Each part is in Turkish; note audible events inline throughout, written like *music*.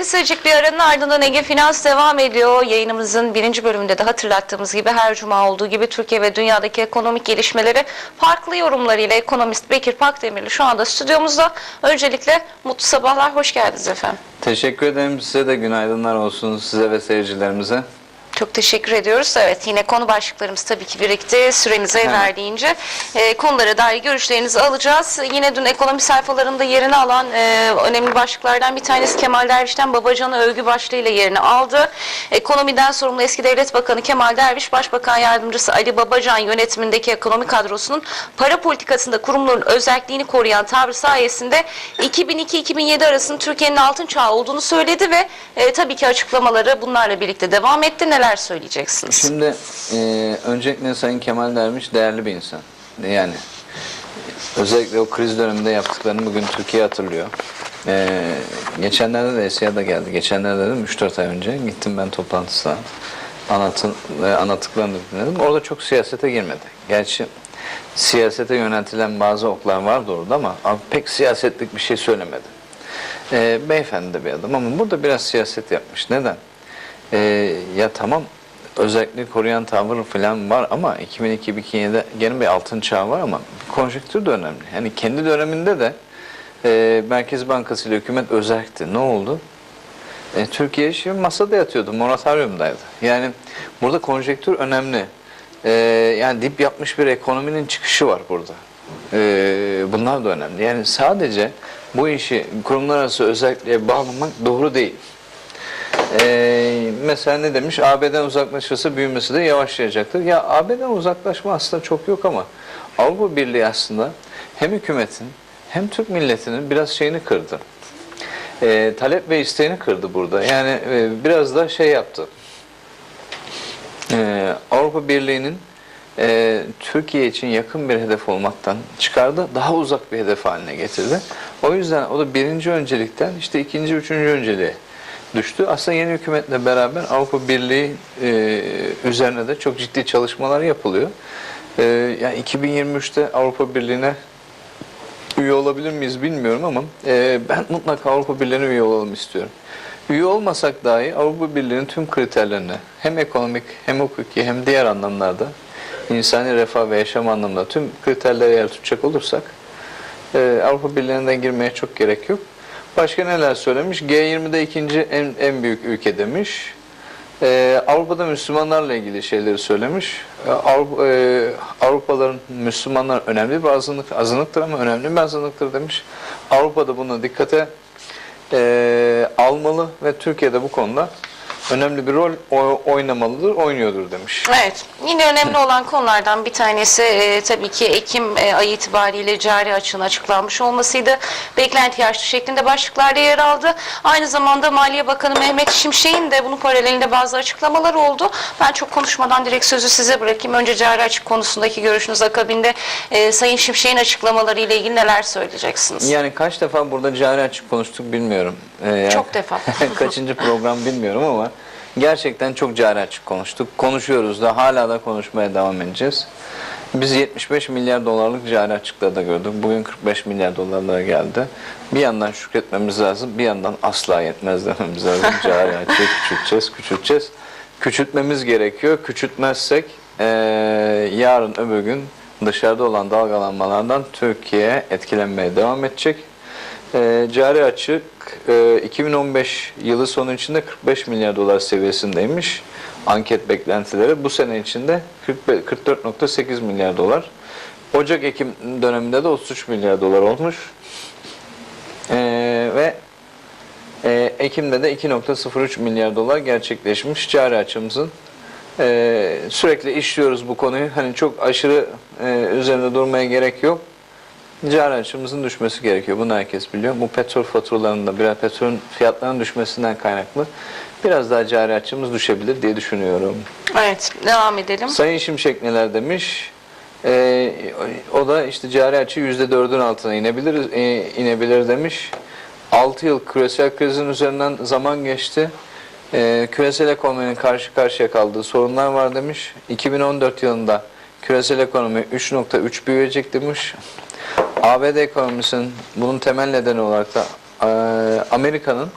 Kısacık bir aranın ardından Ege Finans devam ediyor. Yayınımızın birinci bölümünde de hatırlattığımız gibi her cuma olduğu gibi Türkiye ve dünyadaki ekonomik gelişmeleri farklı yorumlarıyla ekonomist Bekir Pakdemirli şu anda stüdyomuzda. Öncelikle mutlu sabahlar, hoş geldiniz efendim. Teşekkür ederim. Size de günaydınlar olsun size ve seyircilerimize. Çok teşekkür ediyoruz. Evet yine konu başlıklarımız tabii ki birikti. Süremiz el Evet. verdiğince e, konulara dair görüşlerinizi alacağız. Yine dün ekonomi sayfalarında yerini alan e, önemli başlıklardan bir tanesi Kemal Derviş'ten Babacan'a övgü başlığıyla yerini aldı. Ekonomiden sorumlu eski devlet bakanı Kemal Derviş, Başbakan Yardımcısı Ali Babacan yönetimindeki ekonomi kadrosunun para politikasında kurumların özelliğini koruyan tavrı sayesinde 2002-2007 arasında Türkiye'nin altın çağı olduğunu söyledi ve e, tabii ki açıklamaları bunlarla birlikte devam etti. Neler söyleyeceksiniz? Şimdi e, öncelikle Sayın Kemal Derviş değerli bir insan. Yani özellikle o kriz döneminde yaptıklarını bugün Türkiye hatırlıyor. E, geçenlerde de Esya'da geldi. Geçenlerde dedim 3-4 ay önce gittim ben toplantısına. Anlatın, e, anlattıklarını dinledim. Orada çok siyasete girmedi. Gerçi siyasete yöneltilen bazı oklar vardı orada ama pek siyasetlik bir şey söylemedi. E, beyefendi de bir adam ama burada biraz siyaset yapmış. Neden? E, ya tamam özellikle koruyan tavır falan var ama 2002-2007'de gene bir altın çağı var ama konjonktür de önemli. Yani kendi döneminde de e, Merkez Bankası ile hükümet özellikti. Ne oldu? E, Türkiye şimdi masada yatıyordu, moratoryumdaydı. Yani burada konjonktür önemli. E, yani dip yapmış bir ekonominin çıkışı var burada. E, bunlar da önemli. Yani sadece bu işi kurumlar arası özelliğe bağlamak doğru değil. Ee, mesela ne demiş? AB'den uzaklaşırsa büyümesi de yavaşlayacaktır. Ya AB'den uzaklaşma aslında çok yok ama Avrupa Birliği aslında hem hükümetin hem Türk milletinin biraz şeyini kırdı. Ee, talep ve isteğini kırdı burada. Yani e, biraz da şey yaptı. Ee, Avrupa Birliği'nin e, Türkiye için yakın bir hedef olmaktan çıkardı, daha uzak bir hedef haline getirdi. O yüzden o da birinci öncelikten işte ikinci, üçüncü önceliğe düştü. Aslında yeni hükümetle beraber Avrupa Birliği e, üzerine de çok ciddi çalışmalar yapılıyor. E, yani 2023'te Avrupa Birliği'ne üye olabilir miyiz bilmiyorum ama e, ben mutlaka Avrupa Birliği'ne üye olalım istiyorum. Üye olmasak dahi Avrupa Birliği'nin tüm kriterlerine hem ekonomik hem hukuki hem diğer anlamlarda insani refah ve yaşam anlamında tüm kriterleri eğer tutacak olursak e, Avrupa Birliği'nden girmeye çok gerek yok. Başka neler söylemiş? G20'de ikinci en, en büyük ülke demiş. Ee, Avrupa'da Müslümanlarla ilgili şeyleri söylemiş. Ee, Avrupa, e, Avrupalıların Müslümanlar önemli bir azınlık, azınlıktır ama önemli bir azınlıktır demiş. Avrupa'da bunu dikkate e, almalı ve Türkiye'de bu konuda önemli bir rol oynamalıdır, oynuyordur demiş. Evet, yine önemli olan konulardan bir tanesi e, tabii ki Ekim e, ayı itibariyle cari açığın açıklanmış olmasıydı. Beklenti yaşlı şeklinde başlıklarda yer aldı. Aynı zamanda Maliye Bakanı Mehmet Şimşek'in de bunun paralelinde bazı açıklamalar oldu. Ben çok konuşmadan direkt sözü size bırakayım. Önce cari açık konusundaki görüşünüz akabinde e, Sayın Şimşek'in açıklamaları ile ilgili neler söyleyeceksiniz? Yani kaç defa burada cari açık konuştuk bilmiyorum. Ee, Çok defa. *laughs* Kaçıncı program bilmiyorum ama gerçekten çok cari açık konuştuk. Konuşuyoruz da hala da konuşmaya devam edeceğiz. Biz 75 milyar dolarlık cari açıklığı da gördük. Bugün 45 milyar dolarlara geldi. Bir yandan şükretmemiz lazım, bir yandan asla yetmez dememiz lazım. *laughs* Cari açığı küçülteceğiz, küçülteceğiz. Küçültmemiz gerekiyor. Küçültmezsek eee, yarın öbür gün dışarıda olan dalgalanmalardan Türkiye etkilenmeye devam edecek. E, cari açık e, 2015 yılı sonu içinde 45 milyar dolar seviyesindeymiş. Anket beklentileri bu sene içinde 45 44.8 milyar dolar. Ocak-Ekim döneminde de 33 milyar dolar olmuş. E, ve e, Ekim'de de 2.03 milyar dolar gerçekleşmiş cari açımızın. E, sürekli işliyoruz bu konuyu. Hani çok aşırı e, üzerinde durmaya gerek yok. Cari açımızın düşmesi gerekiyor. Bunu herkes biliyor. Bu petrol faturalarında biraz petrolün fiyatlarının düşmesinden kaynaklı biraz daha cari açımız düşebilir diye düşünüyorum. Evet, devam edelim. Sayın Şimşek neler demiş? Ee, o da işte cari açı yüzde dördün altına inebilir, e, inebilir demiş. 6 yıl küresel krizin üzerinden zaman geçti. Ee, küresel ekonominin karşı karşıya kaldığı sorunlar var demiş. 2014 yılında küresel ekonomi 3.3 büyüyecek demiş. ABD ekonomisinin bunun temel nedeni olarak da e, Amerika'nın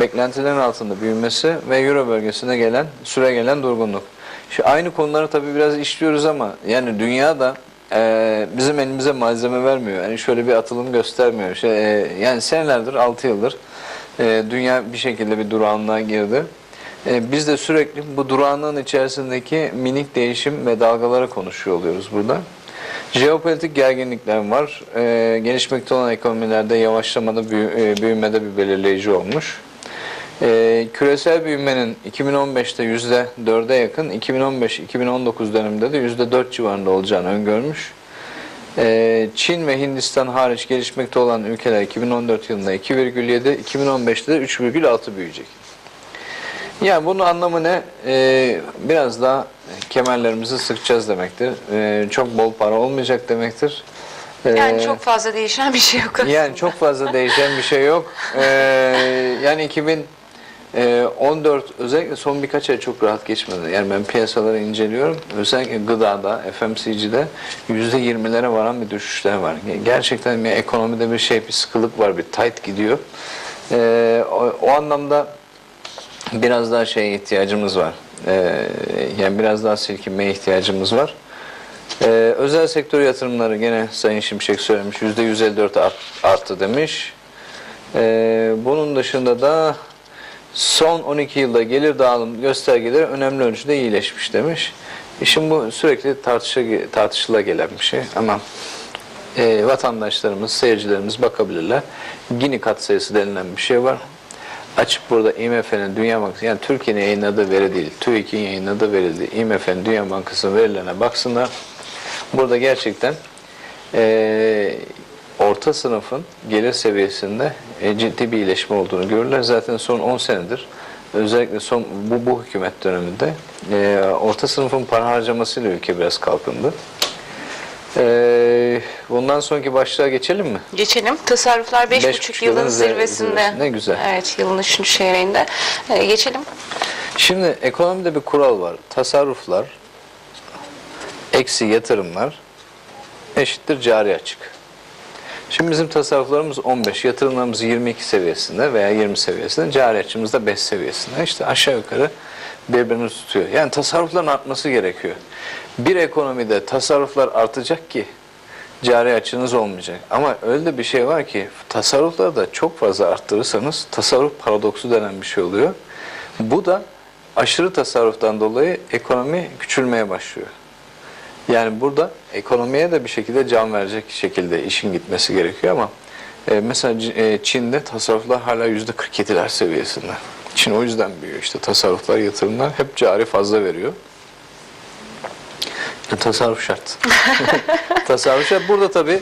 beklentilerin altında büyümesi ve Euro bölgesine gelen süre gelen durgunluk. Şu aynı konuları tabii biraz işliyoruz ama yani dünyada e, bizim elimize malzeme vermiyor. Yani şöyle bir atılım göstermiyor. Şey, e, yani senelerdir 6 yıldır e, dünya bir şekilde bir durağanlığa girdi. Biz de sürekli bu durağanlığın içerisindeki minik değişim ve dalgaları konuşuyor oluyoruz burada. Jeopolitik gerginlikler var. E, gelişmekte olan ekonomilerde yavaşlamada, büyü, e, büyümede bir belirleyici olmuş. E, küresel büyümenin 2015'te %4'e yakın, 2015-2019 döneminde de %4 civarında olacağını öngörmüş. E, Çin ve Hindistan hariç gelişmekte olan ülkeler 2014 yılında 2,7, 2015'te de 3,6 büyüyecek. Yani bunun anlamı ne? Ee, biraz daha kemerlerimizi sıkacağız demektir. Ee, çok bol para olmayacak demektir. Ee, Yani çok fazla değişen bir şey yok aslında. yani çok fazla değişen bir şey yok. Ee, yani 2014 özellikle son birkaç ay çok rahat geçmedi. Yani ben piyasaları inceliyorum. Özellikle gıdada, FMCG'de %20'lere varan bir düşüşler var. Gerçekten bir ekonomide bir şey, bir sıkılık var, bir tight gidiyor. Ee, o, o anlamda biraz daha şeye ihtiyacımız var. Ee, yani biraz daha silkinmeye ihtiyacımız var. Ee, özel sektör yatırımları gene Sayın Şimşek söylemiş %154 art, arttı demiş. Ee, bunun dışında da son 12 yılda gelir dağılım göstergeleri önemli ölçüde iyileşmiş demiş. E şimdi bu sürekli tartışa, tartışıla gelen bir şey ama e, vatandaşlarımız, seyircilerimiz bakabilirler. Gini katsayısı denilen bir şey var. Açıp burada IMF'nin Dünya Bankası, yani Türkiye'nin yayınladığı veri değil, TÜİK'in yayınladığı veri değil, IMF'nin Dünya Bankası'nın verilerine baksınlar. Burada gerçekten eee, orta sınıfın gelir seviyesinde e, ciddi bir iyileşme olduğunu görürler. Zaten son 10 senedir özellikle son bu, bu hükümet döneminde eee, orta sınıfın para harcamasıyla ülke biraz kalkındı. Eee, bundan sonraki başlığa geçelim mi? Geçelim. Tasarruflar 5,5 Beş yılın yılın zirvesinde. zirvesi. Ne güzel. Evet, yılın 3. çeyreğinde. Ee, geçelim. Şimdi ekonomide bir kural var. Tasarruflar eksi yatırımlar eşittir cari açık. Şimdi bizim tasarruflarımız 15, yatırımlarımız 22 seviyesinde veya 20 seviyesinde, cari açımız da 5 seviyesinde. İşte aşağı yukarı birbirini tutuyor. Yani tasarrufların artması gerekiyor. Bir ekonomide tasarruflar artacak ki cari açınız olmayacak. Ama öyle de bir şey var ki tasarrufları da çok fazla arttırırsanız tasarruf paradoksu denen bir şey oluyor. Bu da aşırı tasarruftan dolayı ekonomi küçülmeye başlıyor. Yani burada ekonomiye de bir şekilde can verecek şekilde işin gitmesi gerekiyor ama e, mesela e, Çin'de tasarruflar hala yüzde 47'ler seviyesinde. Çin o yüzden büyüyor işte tasarruflar, yatırımlar hep cari fazla veriyor. Tasarruf şart. *laughs* tasarruf şart. Burada tabii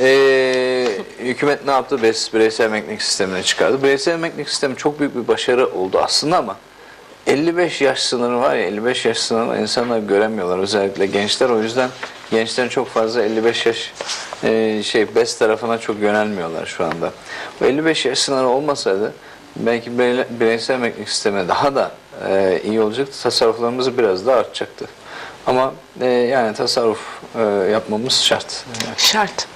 e, hükümet ne yaptı? Bireysel emeklilik sistemini çıkardı. Bireysel emeklilik sistemi çok büyük bir başarı oldu aslında ama 55 yaş sınırı var ya 55 yaş sınırını insanlar göremiyorlar özellikle gençler o yüzden gençlerin çok fazla 55 yaş e, şey BES tarafına çok yönelmiyorlar şu anda. Bu 55 yaş sınırı olmasaydı belki birey- bireysel emeklilik sistemi daha da e, iyi olacaktı. Tasarruflarımız biraz daha artacaktı. Ama e, yani tasarruf e, yapmamız şart. Şart.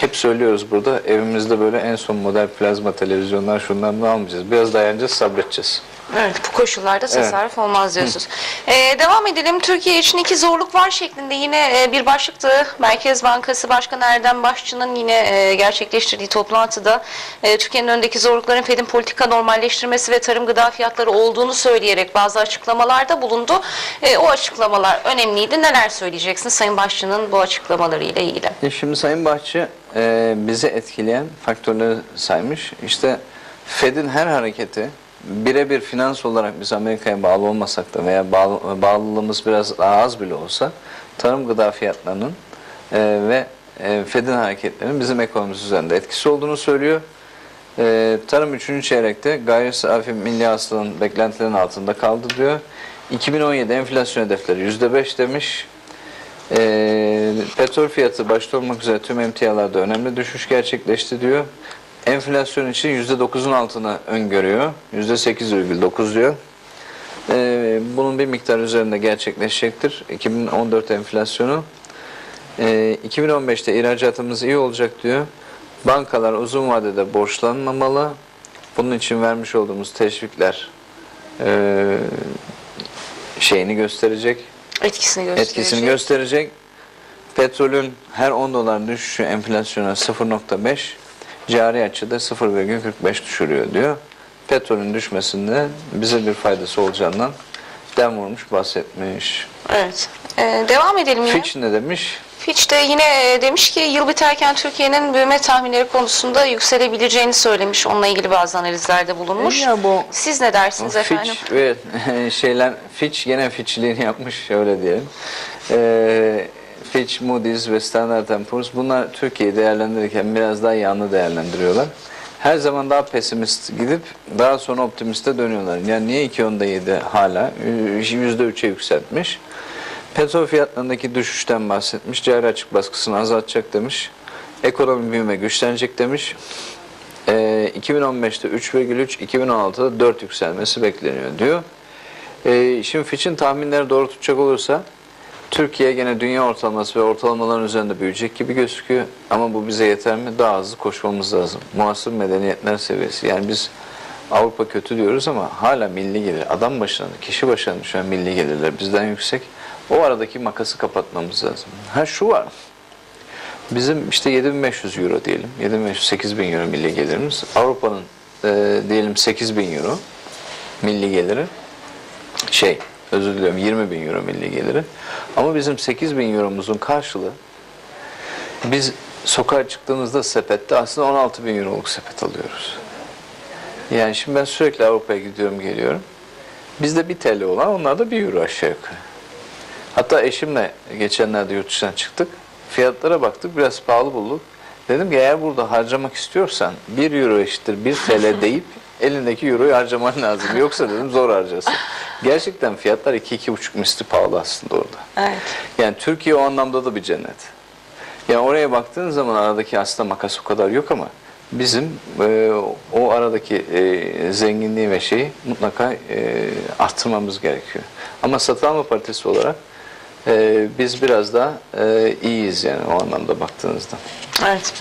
hep söylüyoruz burada evimizde böyle en son model plazma televizyonlar şundan da almayacağız. Biraz dayanacağız, sabredeceğiz. Evet, bu koşullarda tasarruf olmaz diyorsunuz. Ee, devam edelim. Türkiye için iki zorluk var şeklinde yine e, bir başlıktı. Merkez Bankası Başkanı Erdem Başçı'nın yine e, gerçekleştirdiği toplantıda e, Türkiye'nin önündeki zorlukların Fed'in politika normalleştirmesi ve tarım gıda fiyatları olduğunu söyleyerek bazı açıklamalarda bulundu. E, o açıklamalar önemliydi. Neler söyleyeceksiniz Sayın Başçı'nın bu açıklamaları ile ilgili? E Şimdi Sayın Bahçı e, bizi etkileyen faktörleri saymış. İşte Fed'in her hareketi birebir finans olarak biz Amerika'ya bağlı olmasak da veya bağlı, bağlılığımız biraz daha az bile olsa tarım gıda fiyatlarının e, ve e, Fed'in hareketlerinin bizim ekonomimiz üzerinde etkisi olduğunu söylüyor. E, tarım 3. çeyrekte gayri safi milli hasılanın beklentilerin altında kaldı diyor. 2017 enflasyon hedefleri %5 demiş. Ee, petrol fiyatı başta olmak üzere tüm emtialarda önemli düşüş gerçekleşti diyor. Enflasyon için %9'un altına öngörüyor. %8,9 diyor. Ee, bunun bir miktar üzerinde gerçekleşecektir. 2014 enflasyonu. Ee, 2015'te ihracatımız iyi olacak diyor. Bankalar uzun vadede borçlanmamalı. Bunun için vermiş olduğumuz teşvikler e, şeyini gösterecek, Etkisini gösterecek. etkisini gösterecek. Petrolün her 10 dolar düşüşü enflasyona 0.5, cari açıda 0,45 düşürüyor diyor. Petrolün düşmesinde bize bir faydası olacağından dem vurmuş bahsetmiş. Evet. Ee, devam edelim yine. Fitch ne demiş? Fitch de yine e, demiş ki yıl biterken Türkiye'nin büyüme tahminleri konusunda yükselebileceğini söylemiş. Onunla ilgili bazı analizlerde bulunmuş. E ya bu Siz ne dersiniz efendim? Fitch ve *laughs* şeyler Fitch gene Fitch'liğini yapmış öyle diyelim. Ee, Fitch, Moody's ve Standard Poor's bunlar Türkiye'yi değerlendirirken biraz daha yanlı değerlendiriyorlar. Her zaman daha pesimist gidip daha sonra optimiste dönüyorlar. Yani niye 2.7 hala %3'e yükseltmiş. Petrol fiyatlarındaki düşüşten bahsetmiş. Cari açık baskısını azaltacak demiş. Ekonomi büyüme güçlenecek demiş. Ee, 2015'te 3,3, 2016'da 4 yükselmesi bekleniyor diyor. Ee, şimdi Fitch'in tahminleri doğru tutacak olursa Türkiye gene dünya ortalaması ve ortalamaların üzerinde büyüyecek gibi gözüküyor. Ama bu bize yeter mi? Daha hızlı koşmamız lazım. Muasır medeniyetler seviyesi. Yani biz Avrupa kötü diyoruz ama hala milli gelir. Adam başına, kişi başına düşen milli gelirler bizden yüksek. O aradaki makası kapatmamız lazım. Ha şu var. Bizim işte 7500 euro diyelim. 7500 8000 euro milli gelirimiz. Avrupa'nın e, diyelim 8000 euro milli geliri. Şey, özür diliyorum 20 bin euro milli geliri. Ama bizim 8 bin euromuzun karşılığı biz sokağa çıktığımızda sepette aslında 16 bin euroluk sepet alıyoruz. Yani şimdi ben sürekli Avrupa'ya gidiyorum geliyorum. Bizde 1 TL olan onlarda 1 euro aşağı yukarı. Hatta eşimle geçenlerde yurt dışından çıktık. Fiyatlara baktık biraz pahalı bulduk. Dedim ki eğer burada harcamak istiyorsan 1 euro eşittir 1 TL deyip *laughs* elindeki euroyu harcaman lazım. Yoksa dedim zor harcasın. Gerçekten fiyatlar 2-2,5 misli pahalı aslında orada. Evet. Yani Türkiye o anlamda da bir cennet. Yani oraya baktığın zaman aradaki aslında makas o kadar yok ama bizim e, o aradaki e, zenginliği ve şeyi mutlaka e, arttırmamız gerekiyor. Ama satın alma paritesi olarak e, biz biraz daha e, iyiyiz yani o anlamda baktığınızda. Evet.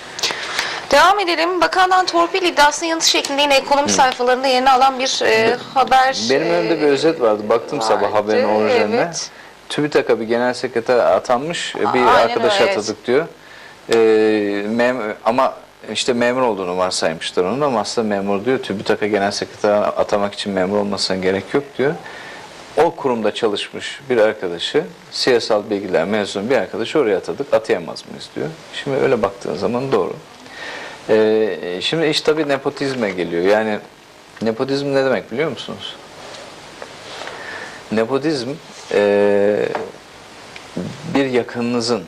Devam edelim. Bakandan torpil iddiasının yanıtı şeklinde yine ekonomi sayfalarında yerini alan bir e, haber. Benim önümde bir e, özet vardı. Baktım sabah vardı, haberin orijinaline. evet. TÜBİTAK'a bir genel sekreter atanmış. Bir Aynen arkadaş öyle, atadık diyor. Ee, mem- ama işte memur olduğunu varsaymışlar onun ama aslında memur diyor. TÜBİTAK'a genel sekreter atamak için memur olmasına gerek yok diyor. O kurumda çalışmış bir arkadaşı, siyasal bilgiler mezunu bir arkadaşı oraya atadık. Atayamaz mıyız diyor. Şimdi öyle baktığın zaman doğru. Ee, şimdi iş tabii nepotizme geliyor. Yani nepotizm ne demek biliyor musunuz? Nepotizm eee, bir yakınınızın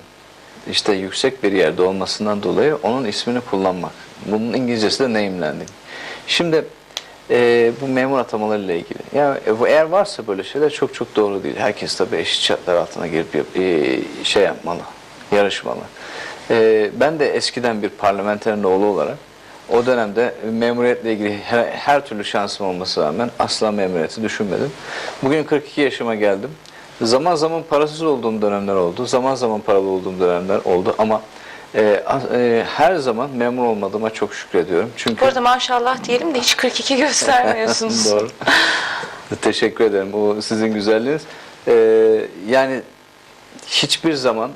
işte yüksek bir yerde olmasından dolayı onun ismini kullanmak. Bunun İngilizcesi de namelanding. Şimdi eee, bu memur atamalarıyla ilgili. Yani e, eğer varsa böyle şeyler çok çok doğru değil. Herkes tabii eşit şartlar altına girip eee, şey yapmalı, yarışmalı. Eee, ben de eskiden bir parlamenterin oğlu olarak o dönemde memuriyetle ilgili her, her türlü şansım olmasına rağmen asla memuriyeti düşünmedim. Bugün 42 yaşıma geldim. Zaman zaman parasız olduğum dönemler oldu. Zaman zaman paralı olduğum dönemler oldu ama e, e, her zaman memur olmadığıma çok şükrediyorum. Çünkü Bu arada maşallah diyelim de hiç 42 göstermiyorsunuz. *laughs* Doğru. Teşekkür ederim. O sizin güzelliğiniz. E, yani hiçbir zaman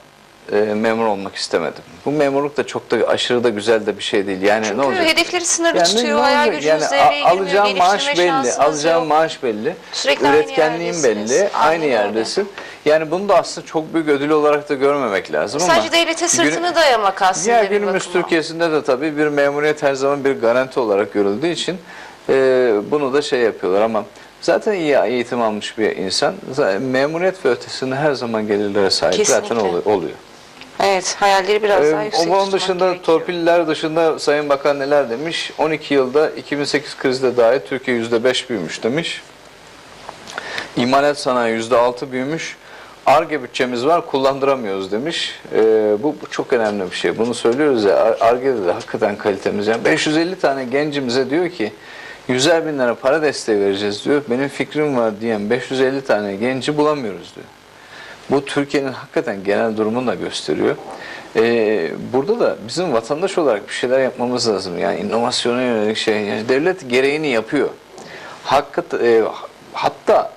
e, memur olmak istemedim. Bu memurluk da çok da aşırı da güzel de bir şey değil. Yani ne Çünkü olacak? hedefleri sınırlı Yani tutuyor, ne hayal gücünüz Yani devreye girmiyor, alacağın maaş belli, alacağın yok. maaş belli, Sürekli üretkenliğin belli, aynı öyle. yerdesin. Yani bunu da aslında çok büyük ödül olarak da görmemek lazım ama Sadece devlete sırtını günü- dayamak aslında ya günümüz bakıma. Türkiye'sinde de tabii bir memuriyet her zaman bir garanti olarak görüldüğü için e, bunu da şey yapıyorlar ama zaten iyi eğitim almış bir insan zaten memuriyet ve ötesinde her zaman gelirlere sahip zaten Kesinlikle. oluyor. oluyor. Evet, hayalleri biraz daha Ee, yüksek onun dışında gerekiyor. torpiller dışında Sayın Bakan neler demiş? 12 yılda 2008 krizde dahi Türkiye %5 büyümüş demiş. İmalat sanayi %6 büyümüş. ARGE bütçemiz var kullandıramıyoruz demiş. Ee, bu, bu çok önemli bir şey. Bunu söylüyoruz ya Ar- ARGE'de de hakikaten kalitemiz. Yani 550 tane gencimize diyor ki yüzer bin lira para desteği vereceğiz diyor. Benim fikrim var diyen 550 tane genci bulamıyoruz diyor. Bu Türkiye'nin hakikaten genel durumunu da gösteriyor. Ee, burada da bizim vatandaş olarak bir şeyler yapmamız lazım. Yani inovasyona yönelik şey. Yani devlet gereğini yapıyor. Hakkı, e, hatta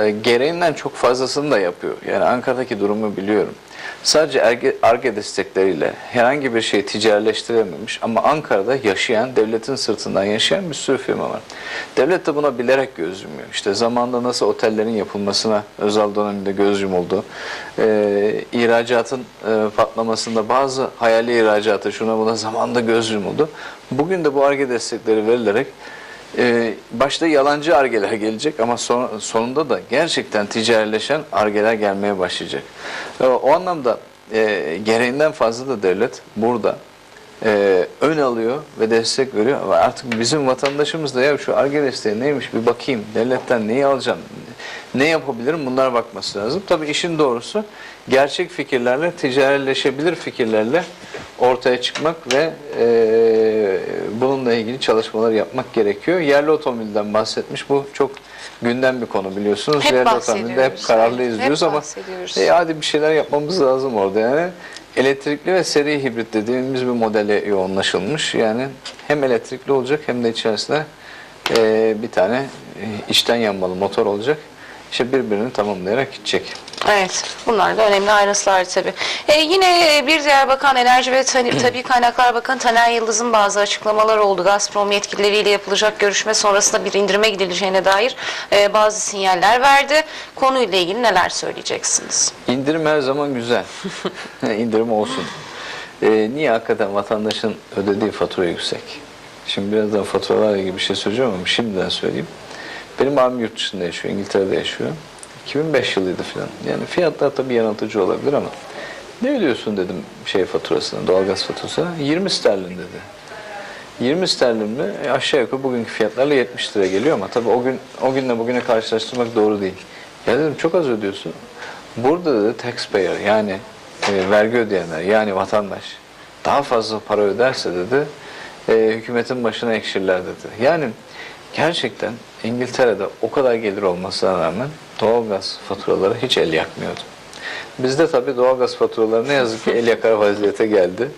e, gereğinden çok fazlasını da yapıyor. Yani Ankara'daki durumu biliyorum. Sadece ARGE destekleriyle herhangi bir şey ticarileştirememiş ama Ankara'da yaşayan, devletin sırtından yaşayan bir sürü firma var. Devlet de buna bilerek göz yumuyor. İşte zamanında nasıl otellerin yapılmasına özel döneminde göz yumuldu. Ee, ihracatın e, patlamasında bazı hayali ihracatı şuna buna zamanında göz yumuldu. Bugün de bu ARGE destekleri verilerek ee, başta yalancı argeler gelecek ama son- sonunda da gerçekten ticarileşen argeler gelmeye başlayacak. Ee, o anlamda e, gereğinden fazla da devlet burada e, ön alıyor ve destek veriyor. Ama artık bizim vatandaşımız da ya şu arge desteği neymiş bir bakayım, devletten neyi alacağım, ne yapabilirim bunlara bakması lazım. Tabii işin doğrusu gerçek fikirlerle, ticarileşebilir fikirlerle ortaya çıkmak ve e, bununla ilgili çalışmalar yapmak gerekiyor. Yerli otomobilden bahsetmiş. Bu çok gündem bir konu biliyorsunuz. Hep Yerli otomobilde hep kararlıyız Evet, diyoruz hep ama e, hadi bir şeyler yapmamız lazım orada yani. Elektrikli ve seri hibrit dediğimiz bir modele yoğunlaşılmış. Yani hem elektrikli olacak hem de içerisinde e, bir tane e, içten yanmalı motor olacak. İşte birbirini tamamlayarak gidecek. Evet, bunlar da önemli ayrıntılar tabii. E, yine bir diğer bakan Enerji ve *clears throat* Tabi- Tabii Kaynaklar Bakanı Taner Yıldız'ın bazı açıklamaları oldu. Gazprom yetkilileriyle yapılacak görüşme sonrasında bir indirime gidileceğine dair e, bazı sinyaller verdi. Konuyla ilgili neler söyleyeceksiniz? İndirim her zaman güzel. *laughs* *laughs* İndirim olsun. Ee, niye hakikaten vatandaşın ödediği fatura yüksek? Şimdi birazdan faturalarla ilgili bir şey söyleyeceğim ama şimdiden söyleyeyim. Benim abim yurt dışında yaşıyor, İngiltere'de yaşıyor. 2005 yılıydı falan. Yani fiyatlar tabii yanıltıcı olabilir ama ne ödüyorsun dedim şey faturasına, doğalgaz faturasına. 20 sterlin dedi. 20 sterlin mi? E, aşağı yukarı bugünkü fiyatlarla 70 lira geliyor ama tabii o gün o günle bugüne karşılaştırmak doğru değil. Ya dedim çok az ödüyorsun. Burada dedi taxpayer yani e, vergi ödeyenler yani vatandaş daha fazla para öderse dedi e, hükümetin başına ekşirler dedi. Yani gerçekten İngiltere'de o kadar gelir olmasına rağmen doğalgaz faturaları hiç el yakmıyordu. Bizde tabii doğalgaz faturaları ne yazık ki el yakar vaziyete geldi.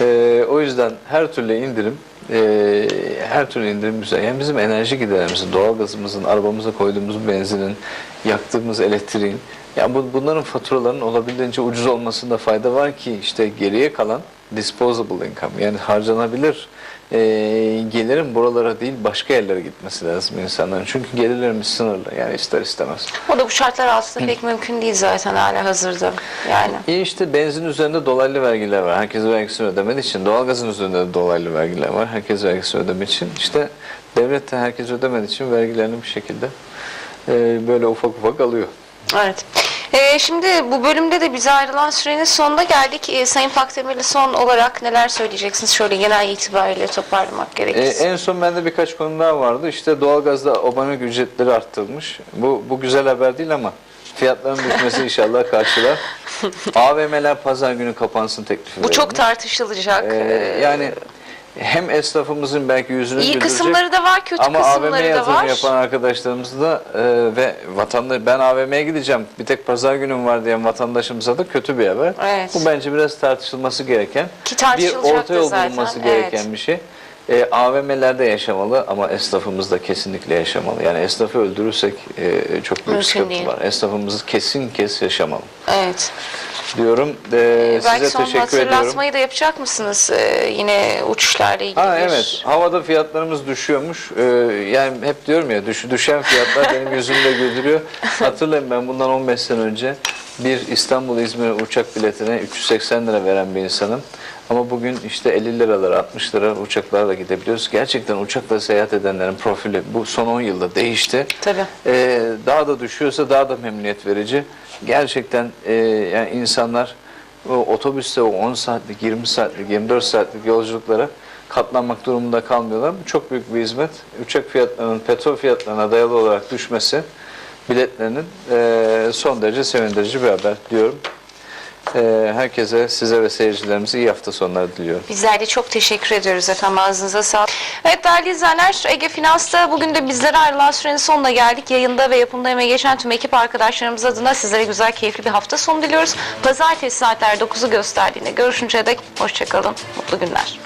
Ee, o yüzden her türlü indirim e, her türlü indirim güzel. Yani bizim enerji giderimizin, doğalgazımızın, arabamıza koyduğumuz benzinin, yaktığımız elektriğin yani bu, bunların faturalarının olabildiğince ucuz olmasında fayda var ki işte geriye kalan disposable income yani harcanabilir e, gelirin buralara değil başka yerlere gitmesi lazım insanların. Çünkü gelirlerimiz sınırlı yani ister istemez. O da bu şartlar altında pek mümkün değil zaten hala hazırda. Yani. İyi işte benzin üzerinde dolaylı vergiler var. Herkes vergisini ödemediği için. Doğalgazın üzerinde de dolaylı vergiler var. Herkes vergisini ödemek için. İşte devlet de herkes ödemediği için vergilerini bir şekilde e, böyle ufak ufak alıyor. Evet. Ee, şimdi bu bölümde de bize ayrılan sürenin sonuna geldik. Ee, Sayın Pakdemirli son olarak neler söyleyeceksiniz? Şöyle genel itibariyle toparlamak E, gerekirse. en son bende birkaç konu daha vardı. İşte doğalgazda abonelik ücretleri arttırılmış. Bu, bu güzel haber değil ama fiyatların düşmesi inşallah karşılar. *laughs* AVM'ler pazar günü kapansın teklifi bu çok verilmiş. tartışılacak. Ee, Ee, yani hem esnafımızın belki yüzünü iyi güldürecek kısımları da var, kötü ama AVM kısımları da yatırım var. yapan arkadaşlarımız da e, ve vatandaş ben AVM'ye gideceğim bir tek pazar günüm var diyen vatandaşımıza da kötü bir haber. Evet. Bu bence biraz tartışılması gereken Ki bir orta da yol zaten, bulunması evet. gereken bir şey. E, AVM'lerde yaşamalı ama esnafımız da kesinlikle yaşamalı. Yani esnafı öldürürsek e, çok büyük Mümkün sıkıntı değil. var. Esnafımız kesin kes yaşamalı Evet. Diyorum. E, Belki size son teşekkür ediyorum. hatırlatmayı da yapacak mısınız ee, yine uçuşlarla ilgili? Ha bir- evet. Havada fiyatlarımız düşüyormuş. Ee, yani hep diyorum ya düş, düşen fiyatlar benim *laughs* yüzümde güldürüyor. Hatırlayın ben bundan 15 sene önce bir İstanbul-İzmir uçak biletine 380 lira veren bir insanım. Ama bugün işte 50 liralara 60 lira uçaklarla gidebiliyoruz. Gerçekten uçakla seyahat edenlerin profili bu son 10 yılda değişti. Tabii. Ee, daha da düşüyorsa daha da memnuniyet verici. Gerçekten e, yani insanlar o otobüste o 10 saatlik, 20 saatlik, 24 saatlik yolculuklara katlanmak durumunda kalmıyorlar. Bu çok büyük bir hizmet. Uçak fiyatlarının petrol fiyatlarına dayalı olarak düşmesi biletlerinin e, son derece sevindirici bir haber diyorum. Ee, herkese, size ve seyircilerimize iyi hafta sonları diliyorum. Bizler de çok teşekkür ediyoruz efendim ağzınıza sağlık. Evet değerli izleyenler Ege Finans'ta bugün de bizlere ayrılan sürenin sonuna geldik. Yayında ve yapımda emeği geçen tüm ekip arkadaşlarımız adına sizlere güzel keyifli bir hafta sonu diliyoruz. Pazartesi saatler 9'u gösterdiğinde görüşünceye dek hoşçakalın. Mutlu günler.